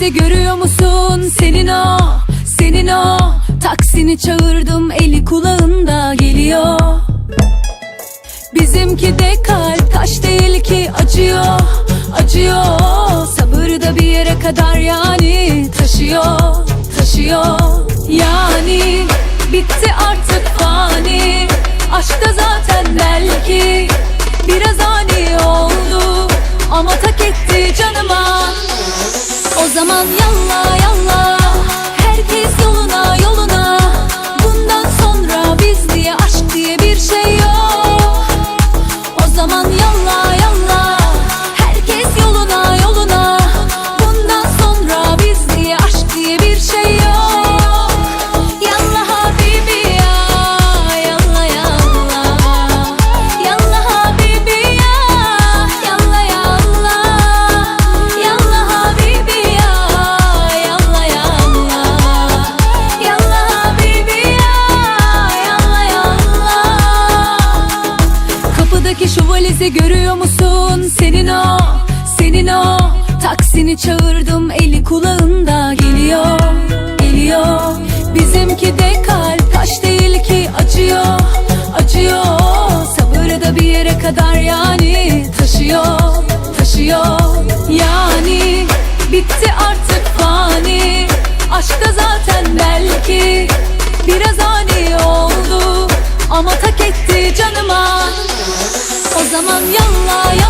valizi görüyor musun? Senin o, senin o. Taksini çağırdım eli kulağında geliyor. Bizimki de kalp taş değil ki acıyor, acıyor. Sabır da bir yere kadar yani taşıyor, taşıyor O zaman valizi görüyor musun? Senin o, senin o. Taksini çağırdım eli kulağında geliyor, geliyor. Bizimki de kalp taş değil ki acıyor, acıyor. Sabır da bir yere kadar yani taşıyor, taşıyor. Yani bitti artık fani. Aşkta zaten belki biraz ani oldu. Ama tak etti canıma zaman yalla yalla